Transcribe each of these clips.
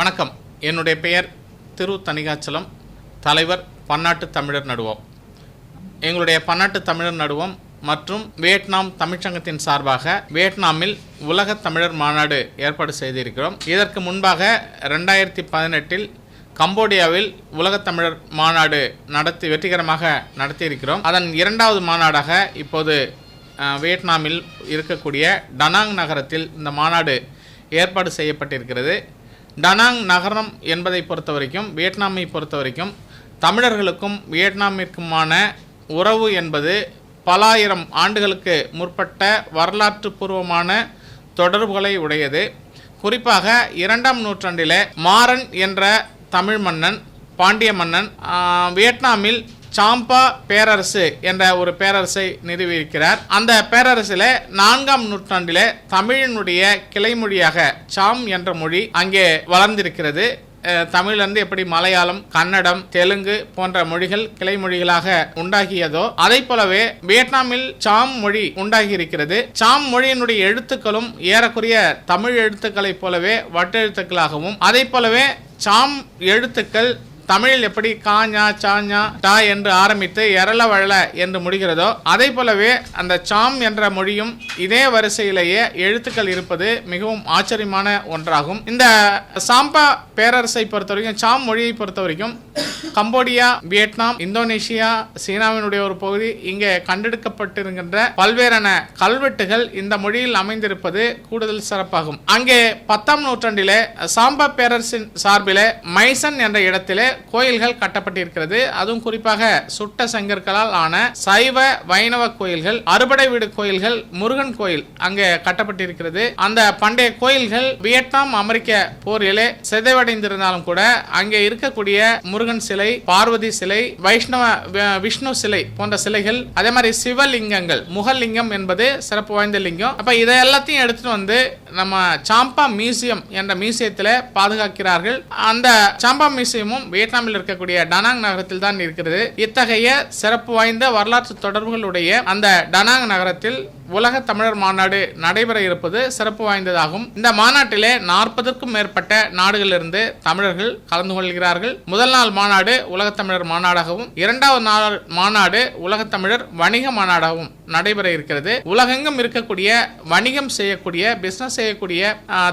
வணக்கம். என்னுடைய பெயர் திரு தணிகாச்சலம். தலைவர் பன்னாட்டு தமிழர் நடுவம். எங்களுடைய பன்னாட்டு தமிழர் நடுவம் மற்றும் வியட்நாம் தமிழ்ச்சங்கத்தின் சார்பாக வியட்நாமில் உலக தமிழர் மாநாடு ஏற்பாடு செய்திருக்கிறோம். இதற்கு முன்பாக ரெண்டாயிரத்தி பதினெட்டில் கம்போடியாவில் உலகத்தமிழர் மாநாடு நடத்தி வெற்றிகரமாக நடத்தியிருக்கிறோம். அதன் இரண்டாவது மாநாடாக இப்போது வியட்நாமில் இருக்கக்கூடிய டனாங் நகரத்தில் இந்த மாநாடு ஏற்பாடு செய்யப்பட்டிருக்கிறது. டனாங் நகரம் என்பதை பொறுத்த வரைக்கும் வியட்நாமை பொறுத்த வரைக்கும் தமிழர்களுக்கும் வியட்நாமிற்குமான உறவு என்பது பல ஆயிரம் ஆண்டுகளுக்கு முற்பட்ட வரலாற்று பூர்வமான தொடர்புகளை உடையது. குறிப்பாக இரண்டாம் நூற்றாண்டிலே மாறன் என்ற தமிழ் மன்னன் பாண்டிய மன்னன் வியட்நாமில் சாம்பா பேரரசு என்ற ஒரு பேரரசை நிறுவியிருக்கிறார். அந்த பேரரசில் நான்காம் நூற்றாண்டிலே தமிழினுடைய கிளைமொழியாக சாம் என்ற மொழி அங்கே வளர்ந்திருக்கிறது. தமிழ்லேருந்து எப்படி மலையாளம் கன்னடம் தெலுங்கு போன்ற மொழிகள் கிளை மொழிகளாக உண்டாகியதோ அதை போலவே வியட்நாமில் சாம் மொழி உண்டாகி இருக்கிறது சாம் மொழியினுடைய எழுத்துக்களும் ஏறக்குறைய தமிழ் எழுத்துக்களைப் போலவே வட்டெழுத்துக்களாகவும் அதை போலவே சாம் எழுத்துக்கள் தமிழில் எப்படி காஞ்சா சாஞ்சா டா என்று ஆரம்பித்து எரள வழல என்று முடிகிறதோ அதே போலவே அந்த சாம் என்ற மொழியும் இதே வரிசையிலேயே எழுத்துக்கள் இருப்பது மிகவும் ஆச்சரியமான ஒன்றாகும். இந்த சாம்பா பேரரசை பொறுத்த வரைக்கும் சாம் மொழியை பொறுத்த வரைக்கும் கம்போடியா வியட்நாம் இந்தோனேஷியா சீனாவினுடைய ஒரு பகுதி இங்கே கண்டெடுக்கப்பட்டிருக்கின்ற பல்வேறான கல்வெட்டுகள் இந்த மொழியில் அமைந்திருப்பது கூடுதல் சிறப்பாகும். அங்கே பத்தாம் நூற்றாண்டிலே சாம்பா பேரரசின் சார்பிலே மைசன் என்ற இடத்திலே கோயில்கள் கட்டப்பட்டிருக்கிறது. அதுவும் குறிப்பாக சுட்ட செங்கற்களால் ஆன சைவ வைணவ கோயில்கள் அறுபடை வீடு கோயில்கள் முருகன் கோயில் அங்கே கட்டப்பட்டிருக்கிறது. அந்த பண்டைய கோயில்கள் வியட்நாம் அமெரிக்க போரிலே சிதைவடைந்திருந்தாலும் கூட அங்கே இருக்கக்கூடிய முருகன் சிலை பார்வதி சிலை வைஷ்ணவ விஷ்ணு சிலை போன்ற சிலைகள் அதே மாதிரி சிவலிங்கங்கள் முகலிங்கம் என்பது சிறப்பு வாய்ந்த லிங்கம். அப்ப இதை எல்லாத்தையும் எடுத்துட்டு வந்து நம்ம சாம்பா மியூசியம் என்ற மியூசியத்தில் பாதுகாக்கிறார்கள். அந்த சாம்பா மியூசியமும் வியட்நாமில் இருக்கக்கூடிய டனாங் நகரத்தில் தான் இருக்கிறது. இத்தகைய சிறப்பு வாய்ந்த வரலாற்று தொடர்புகளுடைய அந்த டனாங் நகரத்தில் உலக தமிழர் மாநாடு நடைபெற இருப்பது சிறப்பு வாய்ந்ததாகும். இந்த மாநாட்டிலே நாற்பதற்கும் மேற்பட்ட நாடுகளிலிருந்து தமிழர்கள் கலந்து கொள்கிறார்கள். முதல் நாள் மாநாடு உலக தமிழர் மாநாடாகவும் இரண்டாவது நாள் மாநாடு உலக தமிழர் வணிக மாநாடாகவும் நடைபெற இருக்கிறது. உலகெங்கும் இருக்கக்கூடிய வணிகம் செய்யக்கூடிய பிசினஸ் செய்யக்கூடிய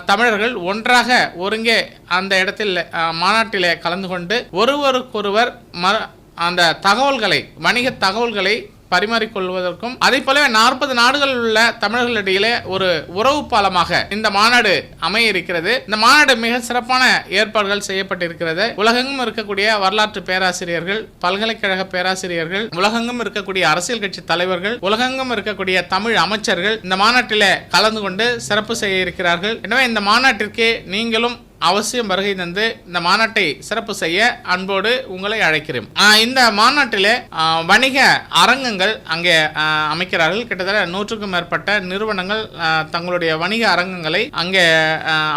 தமிழர்கள் ஒன்றாக ஒருங்கே அந்த இடத்தில் மாநாட்டிலே கலந்து கொண்டு ஒருவருக்கொருவர் ம- அந்த தகவல்களை வணிக தகவல்களை பரிமாறிக்கொள்வதற்கும் அதே போலவே நாற்பது நாடுகளில் உள்ள தமிழர்களிடையிலே ஒரு உறவு பாலமாக இந்த மாநாடு அமைய இருக்கிறது இந்த மாநாடு மிக சிறப்பான ஏற்பாடுகள் செய்யப்பட்டிருக்கிறது. உலகெங்கும் இருக்கக்கூடிய வரலாற்று பேராசிரியர்கள் பல்கலைக்கழக பேராசிரியர்கள் உலகெங்கும் இருக்கக்கூடிய அரசியல் கட்சி தலைவர்கள் உலகெங்கும் இருக்கக்கூடிய தமிழ் அமைச்சர்கள் இந்த மாநாட்டில் கலந்து கொண்டு சிறப்பு செய்ய இருக்கிறார்கள். எனவே இந்த மாநாட்டிற்கு நீங்களும் அவசியம் வருகை தந்து இந்த மாநாட்டை சிறப்பு செய்ய அன்போடு உங்களை அழைக்கிறேன். இந்த மாநாட்டில் வணிக அரங்கங்கள் அங்கே அமைக்கிறார்கள். கிட்டத்தட்ட நூற்றுக்கும் மேற்பட்ட நிறுவனங்கள் தங்களுடைய வணிக அரங்கங்களை அங்கே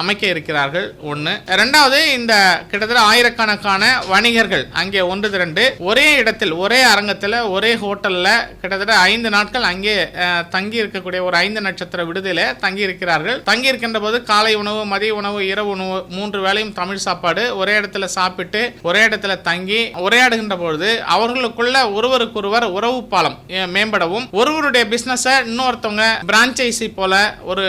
அமைக்க இருக்கிறார்கள். ஒன்று ரெண்டாவது இந்த கிட்டத்தட்ட ஆயிரக்கணக்கான வணிகர்கள் அங்கே ஒன்று திரண்டு ஒரே இடத்தில் ஒரே அரங்கத்தில் ஒரே ஹோட்டலில் கிட்டத்தட்ட ஐந்து நாட்கள் அங்கே தங்கி இருக்கக்கூடிய ஒரு ஐந்து நட்சத்திர விடுதியில் தங்கி இருக்கிறார்கள். தங்கி இருக்கின்ற போது காலை உணவு மதிய உணவு இரவு உணவு மூன்று வேளையும் தமிழ் சாப்பாடு ஒரே இடத்துல சாப்பிட்டு ஒரே இடத்துல தங்கி உரையாடுகின்ற பொழுது அவர்களுக்குள்ள ஒருவருக்கொருவர் உறவு பாலம் மேம்படவும். ஒருவருடைய பிஸ்னஸை இன்னொருத்தவங்க பிரான்ச்சைசி போல ஒரு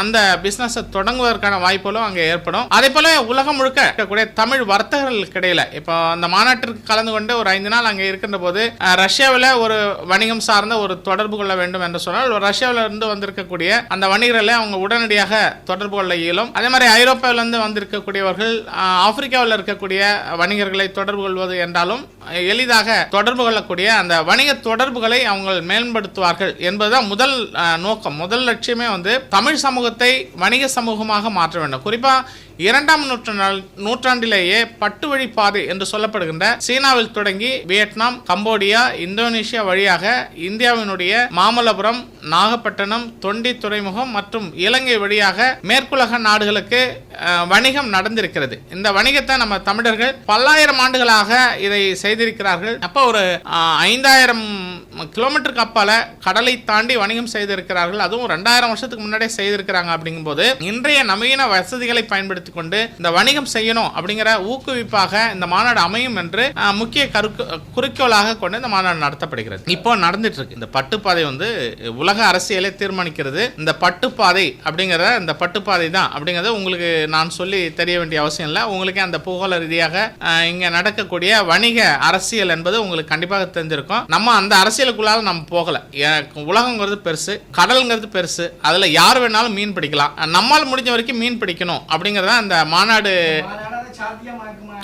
அந்த பிஸ்னஸை தொடங்குவதற்கான வாய்ப்புகளும் அங்கே ஏற்படும். அதே போல உலகம் முழுக்க இருக்கக்கூடிய தமிழ் வர்த்தகர்களுக்கு இடையில இப்போ அந்த மாநாட்டிற்கு கலந்து கொண்டு ஒரு ஐந்து நாள் அங்கே இருக்கின்ற போது ரஷ்யாவில் ஒரு வணிகம் சார்ந்த ஒரு தொடர்பு கொள்ள வேண்டும் என்று சொன்னால் ரஷ்யாவில் இருந்து வந்திருக்கக்கூடிய அந்த வணிகர்களை அவங்க உடனடியாக தொடர்பு கொள்ள இயலும். அதே மாதிரி ஐரோப்பாவிலிருந்து வந்திருக்கக்கூடியவர்கள் ஆப்பிரிக்காவில் இருக்கக்கூடிய வணிகர்களை தொடர்பு கொள்வது என்றாலும் எளிதாக தொடர்பு கொள்ளக்கூடிய அந்த வணிக தொடர்புகளை அவங்க மேம்படுத்துவார்கள் என்பதுதான் முதல் நோக்கம். முதல் லட்சியமே வந்து தமிழ் சமூகத்தை வணிக சமூகமாக மாற்ற வேண்டும். குறிப்பாக இரண்டாம் நூற்றாண்டு நூற்றாண்டிலேயே பட்டு வழி பாதை என்று சொல்லப்படுகின்ற சீனாவில் தொடங்கி வியட்நாம் கம்போடியா இந்தோனேஷியா வழியாக இந்தியாவினுடைய மாமல்லபுரம் நாகப்பட்டினம் தொண்டி துறைமுகம் மற்றும் இலங்கை வழியாக மேற்குலக நாடுகளுக்கு வணிகம் நடந்திருக்கிறது. இந்த வணிகத்தை நம்ம தமிழர்கள் பல்லாயிரம் ஆண்டுகளாக இதை செய்து செய்திருக்கிறார்கள். அப்போ ஒரு ஐந்தாயிரம் கிலோமீட்டருக்கு அப்பால கடலை தாண்டி வணிகம் செய்திருக்கிறார்கள். அதுவும் ரெண்டாயிரம் வருஷத்துக்கு முன்னாடியே செய்திருக்கிறாங்க அப்படிங்கும்போது இன்றைய நவீன வசதிகளை பயன்படுத்தி கொண்டு இந்த வணிகம் செய்யணும் அப்படிங்கிற ஊக்குவிப்பாக இந்த மாநாடு அமையும் என்று முக்கிய கருக்கு குறிக்கோளாக கொண்டு இந்த மாநாடு நடத்தப்படுகிறது. இப்போ நடந்துட்டு இருக்கு இந்த பட்டுப்பாதை வந்து உலக அரசியலை தீர்மானிக்கிறது. இந்த பட்டுப்பாதை அப்படிங்கிற இந்த பட்டுப்பாதை தான் அப்படிங்கிறத உங்களுக்கு நான் சொல்லி தெரிய வேண்டிய அவசியம் இல்லை. உங்களுக்கே அந்த பூகோள ரீதியாக இங்கே நடக்கக்கூடிய வணிக அரசியல் என்பது உங்களுக்கு கண்டிப்பாக தெரிஞ்சிருக்கும். நம்ம அந்த அரசியலுக்குள்ளால நம்ம போகல. உலகங்கிறது பெருசு கடல்ங்கிறது பெருசு அதுல யார் வேணாலும் மீன் பிடிக்கலாம். நம்மால் முடிஞ்ச வரைக்கும் மீன் பிடிக்கணும் அப்படிங்கறத அந்த மாநாடு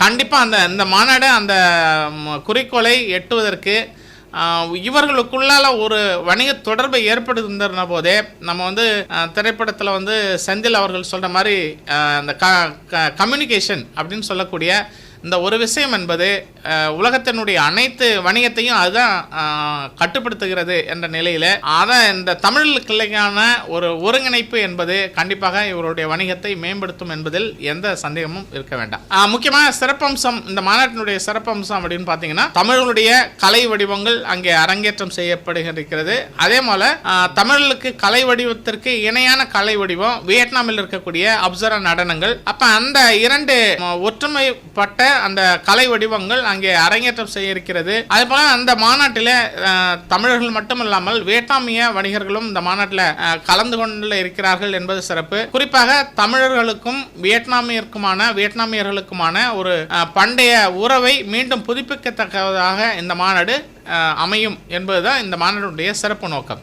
கண்டிப்பாக அந்த இந்த மாநாடு அந்த குறிக்கோளை எட்டுவதற்கு இவர்களுக்குள்ளால ஒரு வணிக தொடர்பை ஏற்படுத்திருந்த போதே நம்ம வந்து திரைப்படத்தில் வந்து செந்தில் அவர்கள் சொல்ற மாதிரி அந்த க கம்யூனிகேஷன் அப்படின்னு சொல்லக்கூடிய இந்த ஒரு விஷயம் என்பது உலகத்தினுடைய அனைத்து வணிகத்தையும் அதுதான் கட்டுப்படுத்துகிறது என்ற நிலையில் அதான் இந்த தமிழ் கிளைக்கான ஒரு ஒருங்கிணைப்பு என்பது கண்டிப்பாக இவருடைய வணிகத்தை மேம்படுத்தும் என்பதில் எந்த சந்தேகமும் இருக்க வேண்டாம். முக்கியமாக சிறப்பம்சம் இந்த மாநாட்டினுடைய சிறப்பம்சம் அப்படின்னு பார்த்தீங்கன்னா தமிழனுடைய கலை வடிவங்கள் அங்கே அரங்கேற்றம் செய்யப்படுகிறது அதே போல தமிழுக்கு கலை வடிவத்திற்கு இணையான கலை வடிவம் வியட்நாமில் இருக்கக்கூடிய அப்சர நடனங்கள். அப்ப அந்த இரண்டு ஒற்றுமைப்பட்ட அந்த கலை வடிவங்கள் அங்கே அரங்கேற்றம் செய்ய இருக்கிறது அதே போல அந்த மாநாட்டில் தமிழர்கள் தமிழர்கள் மட்டுமல்லாமல் வியட்நாமிய வணிகர்களும் இந்த மாநாட்டில் கலந்து கொண்டு இருக்கிறார்கள் என்பது சிறப்பு. குறிப்பாக தமிழர்களுக்கும் வியட்நாமியருக்குமான வியட்நாமியர்களுக்குமான ஒரு பண்டைய உறவை மீண்டும் புதுப்பிக்கத்தக்கதாக இந்த மாநாடு அமையும் என்பதுதான் இந்த மாநாடுடைய சிறப்பு நோக்கம்.